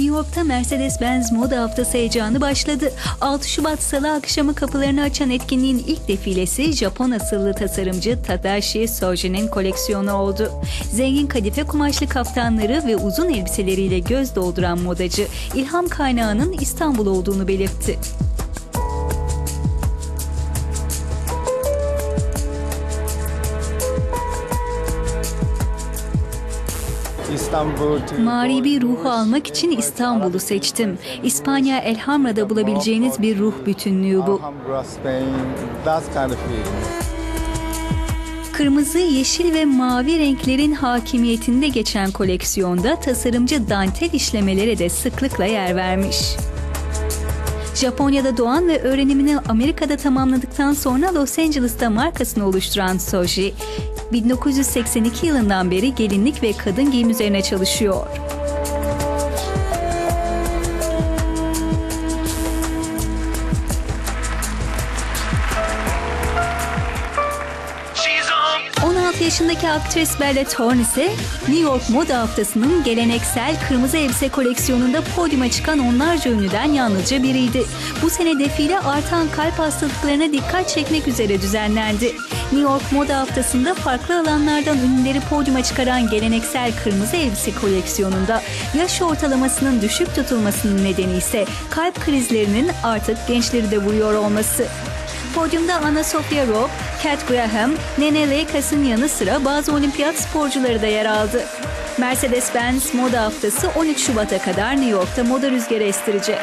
York'ta Mercedes-Benz Moda Haftası heyecanı başladı. 6 Şubat Salı akşamı kapılarını açan etkinliğin ilk defilesi Japon asıllı tasarımcı Tadashi Soji'nin koleksiyonu oldu. Zengin kadife kumaşlı kaftanları ve uzun elbiseleriyle göz dolduran modacı, ilham kaynağının İstanbul olduğunu belirtti. Mağribi ruhu almak için İstanbul'u seçtim. İspanya Elhamra'da bulabileceğiniz bir ruh bütünlüğü bu. Kırmızı, yeşil ve mavi renklerin hakimiyetinde geçen koleksiyonda tasarımcı dantel işlemelere de sıklıkla yer vermiş. Japonya'da doğan ve öğrenimini Amerika'da tamamladıktan sonra Los Angeles'ta markasını oluşturan Soji, 1982 yılından beri gelinlik ve kadın giyim üzerine çalışıyor. 44 yaşındaki aktris Bella Thorne ise New York Moda Haftası'nın geleneksel kırmızı elbise koleksiyonunda podyuma çıkan onlarca ünlüden yalnızca biriydi. Bu sene defile artan kalp hastalıklarına dikkat çekmek üzere düzenlendi. New York Moda Haftası'nda farklı alanlardan ünlüleri podyuma çıkaran geleneksel kırmızı elbise koleksiyonunda yaş ortalamasının düşük tutulmasının nedeni ise kalp krizlerinin artık gençleri de vuruyor olması. Podyumda Anna Sophia Robb, Kat Graham, Nene Leakas'ın yanı sıra bazı olimpiyat sporcuları da yer aldı. Mercedes-Benz Moda Haftası 13 Şubat'a kadar New York'ta moda rüzgarı estirecek.